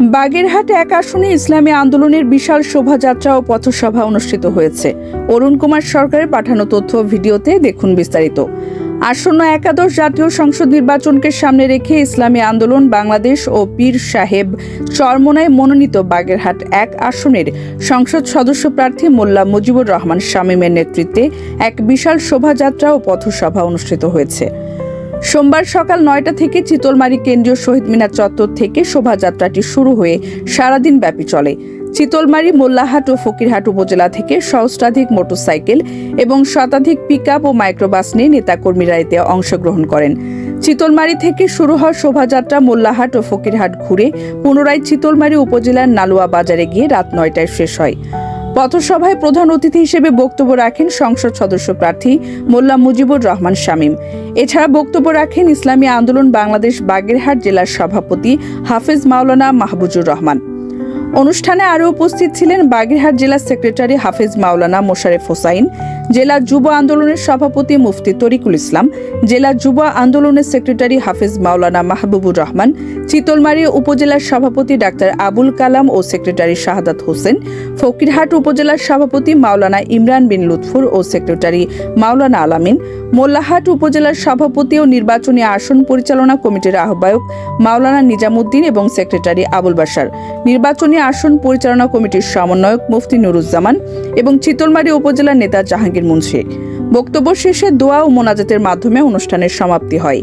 বাগেরহাট এক আসনে ইসলামী আন্দোলনের বিশাল শোভাযাত্রা ও পথসভা অনুষ্ঠিত হয়েছে। অরুণ কুমার সরকারের পাঠানো তথ্য ভিডিওতে দেখুন বিস্তারিত। আসন্ন একাদশ জাতীয় সংসদ নির্বাচনকে সামনে রেখে ইসলামী আন্দোলন বাংলাদেশ ও পীর সাহেব চরমোনায় মনোনীত বাগেরহাট এক আসনের সংসদ সদস্য প্রার্থী মোল্লা মুজিবুর রহমান শামীমের নেতৃত্বে এক বিশাল শোভাযাত্রা ও পথসভা অনুষ্ঠিত হয়েছে। সোমবার সকাল নয়টা থেকে চিতলমারি কেন্দ্রীয় শহীদ মিনার চত্বর থেকে শোভাযাত্রাটি শুরু হয়ে সারাদিন ব্যাপী চলে। চিতলমারি, মোল্লাহাট ও ফকিরহাট উপজেলা থেকে সহস্রাধিক মোটরসাইকেল এবং শতাধিক পিকআপ ও মাইক্রোবাস নিয়ে নেতাকর্মীরা এতে অংশগ্রহণ করেন। চিতলমারি থেকে শুরু হওয়া শোভাযাত্রা মোল্লাহাট ও ফকিরহাট ঘুরে পুনরায় চিতলমারি উপজেলার নালুয়া বাজারে গিয়ে রাত নয়টায় শেষ হয়। পথসভায় প্রধান অতিথি হিসেবে বক্তব্য রাখেন সংসদ সদস্য প্রার্থী মোল্লা মুজিবুর রহমান শামীম। এছাড়া বক্তব্য রাখেন ইসলামী আন্দোলন বাংলাদেশ বাগেরহাট জেলার সভাপতি হাফেজ মাওলানা মাহবুজুর রহমান। অনুষ্ঠানে আরও উপস্থিত ছিলেন বাগেরহাট জেলা সেক্রেটারি হাফেজ মাওলানা মোশারেফ হোসাইন, জেলা যুব আন্দোলনের সভাপতি মুফতি তরিকুল ইসলাম, জেলা যুব আন্দোলনের সেক্রেটারি হাফেজ মাওলানা মাহবুবুর রহমান, চিতলমারি উপজেলার সভাপতি ডাক্তার আবুল কালাম ও সেক্রেটারি শাহাদাত হোসেন, ফকিরহাট উপজেলার সভাপতি মাওলানা ইমরান বিন লুৎফুর ও সেক্রেটারি মাওলানা আলামিন, মোল্লাহাট উপজেলার সভাপতি ও নির্বাচনী আসন পরিচালনা কমিটির আহ্বায়ক মাওলানা নিজামুদ্দিন এবং সেক্রেটারি আবুল বাসার নির্বাচনী আসন পরিচালনা কমিটির সমন্বয়ক মুফতি নুরুজ্জামান এবং চিতলমারী উপজেলার নেতা জাহাঙ্গীর মুন্সি। বক্তব্য শেষে দোয়া ও মোনাজাতের মাধ্যমে অনুষ্ঠানের সমাপ্তি হয়।